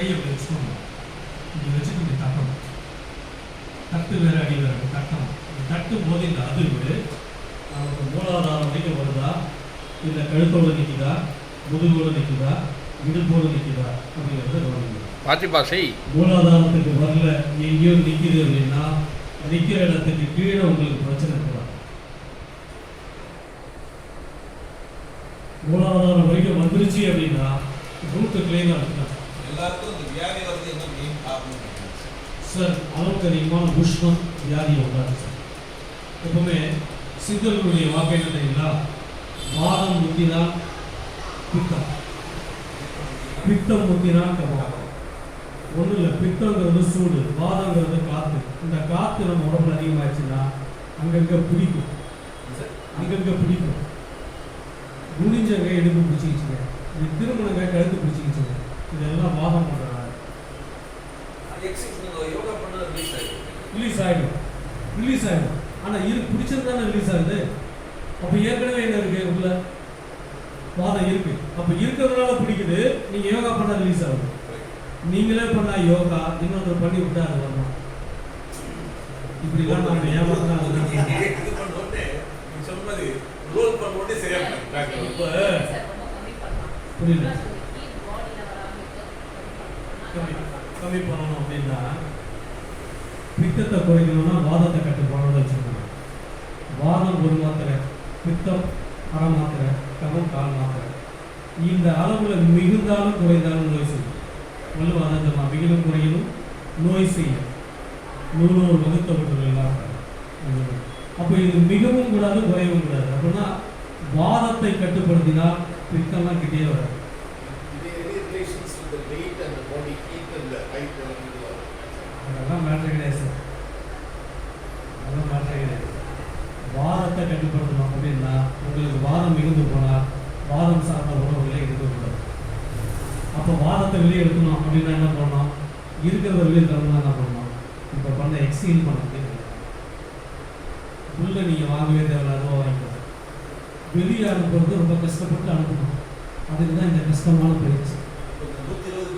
கையை இப்படி வச்சுக்கோங்க இப்படி வச்சுட்டு இப்படி தட்டணும் தட்டு வேற அடி வேற தட்டணும் தட்டும் போது இந்த அதிர்வு நமக்கு மூலாதாரம் வரைக்கும் வருதா இல்லை கழுத்தோட நிற்குதா முதுகோட நிற்குதா இடுப்போட நிற்குதா அப்படிங்கிறத கவனிக்கணும் பாத்திப்பா செய் மூலாதாரத்துக்கு வரல எங்கேயோ நிற்கிது அப்படின்னா நிற்கிற இடத்துக்கு கீழே உங்களுக்கு பிரச்சனை இருக்கலாம் மூலாதாரம் வரைக்கும் வந்துருச்சு அப்படின்னா ரூட்டு கிளீனாக இருக்கலாம் எல்லாருக்கும் இந்த வியாதி வந்து என்ன மெயின் காரணம் சார் அளவுக்கு அதிகமான புஷ்பம் வியாதி உண்டாது சார். எப்பவுமே சித்தர்களுடைய வாக்கு என்ன தெரியுங்களா? வாதம் முத்தினா பித்தம். பித்தம் முத்தினா கபம் ஒன்றும் இல்லை பித்தங்கிறது சூடு வாதங்கிறது காற்று இந்த காற்று நம்ம உடம்புல அதிகமாகிடுச்சுன்னா அங்கங்கே பிடிக்கும். அங்கங்கே பிடிக்கும். முடிஞ்சவங்க இடுப்பு பிடிச்சிக்கிச்சுங்க. இது திருமணங்க கழுத்து பிடிச்சிக்கிச்சுங்க. இதெல்லாம் வாதம் பண்ணுறாங்க எக்ஸசைஸ் நீங்க யோகா பண்ணா ரிலீஸ் ஆகிடும் ரிலீஸ் ஆகிடும் ஆனால் இரு பிடிச்சது தானே ரிலீஸ் ஆகுது? அப்போ ஏற்கனவே என்ன இருக்கு உள்ள? வாதம் இருக்கு. அப்போ இருக்கிறதுனால பிடிக்குது. நீங்க யோகா பண்ணா ரிலீஸ் ஆகுது. நீங்களே பண்ணா யோகா இன்னொருத்தர் பண்ணி விட்டா அது வரணும் இப்படிலாம் நம்ம ஏமாத்தினா அதுதான் இது பண்ண உடனே நீங்க சொன்ன மாதிரி ரோல் பண்ண உடனே சரியா போயிடும். இப்போ புரியல கம்மி கம்மி பண்ணணும் அப்படின்னா பித்தத்தை குறைக்கணும்னா வாதத்தை கட்டுப்பாடு வச்சுக்கணும். வாதம் ஒரு மாத்திரை பித்தம் அரை மாத்திரை கமம் கால் மாத்திரை. இந்த அளவுல மிகுந்தாலும் குறைந்தாலும் நோய் செய்யும். வள்ளுவ அனந்தமா மிகிலும் குறையிலும் நோய் செய்யும். நூலோர் வகுத்த அப்போ இது மிகவும் கூடாது குறையவும் கூடாது. அப்படின்னா வாதத்தை கட்டுப்படுத்தினால் பித்தம்லாம் கிட்டே வராது. வாதத்தை கட்டுப்படுத்தணும் அப்படின்னா உங்களுக்கு வாதம் இருந்து போனால் வாதம் சார்ந்த உணவுகளை எடுக்கக்கூடாது அப்போ வாதத்தை வெளியே எடுக்கணும் அப்படின்னா என்ன பண்ணணும்? இருக்கிறத வெளியே தரணும்னா என்ன பண்ணணும்? இப்போ பண்ண எக்ஸீல் பண்ண உள்ள நீங்கள் வாங்கவே தேவையில்லாத வாங்கிக்கணும் வெளியே அனுப்புறது ரொம்ப கஷ்டப்பட்டு அனுப்பணும். அதுக்கு தான் இந்த கஷ்டமான பயிற்சி. இருபது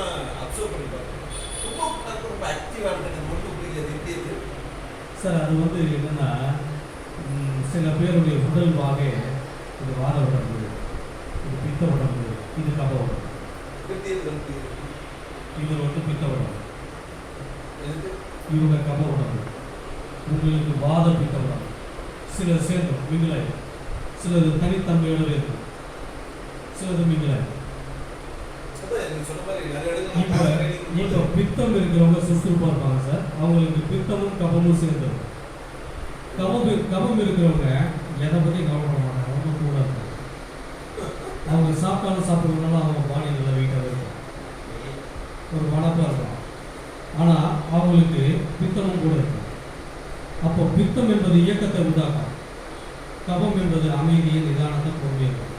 நான் அப்சர்வ் பண்ணி பார்த்தேன் ரொம்ப ரொம்ப ஆக்டிவாக இருந்தது சார் அது வந்து என்னன்னா சில பேருடைய உடல் வாகை இது வாத உடம்பு இது பித்த உடம்பு இது கப உடம்பு. இது வந்து பித்த உடம்பு. இவங்க கப உடம்பு. உங்களுக்கு வாத பித்த உடம்பு. சிலர் சேர்ந்தோம் மிங்கிலாயிடும் சிலது தனித்தன்மையோட இருக்கும் சிலது நீங்க சொன்ன மாதிரி நிறைய இப்போ இப்போ பித்தம் இருக்கிறவங்க சுறுசுறுப்பாக இருப்பாங்க சார். அவங்களுக்கு பித்தமும் கபமும் சேர்ந்துடும் கபம் கபம் இருக்கிறவங்க எதை பற்றி கவலைப்பட மாட்டாங்க. ரொம்ப கூட இருக்கும் அவங்க சாப்பிட்டாலும் சாப்பிட்றதுனால அவங்க பாடி நல்லா வெயிட்டாக இருக்கும். ஒரு வளப்பாக இருக்கும் ஆனால் அவங்களுக்கு பித்தமும் கூட இருக்கும். அப்போ பித்தம் என்பது இயக்கத்தை உண்டாக்கும். கபம் என்பது அமைதியை நிதானத்தை கொண்டிருக்கும். இருக்கும்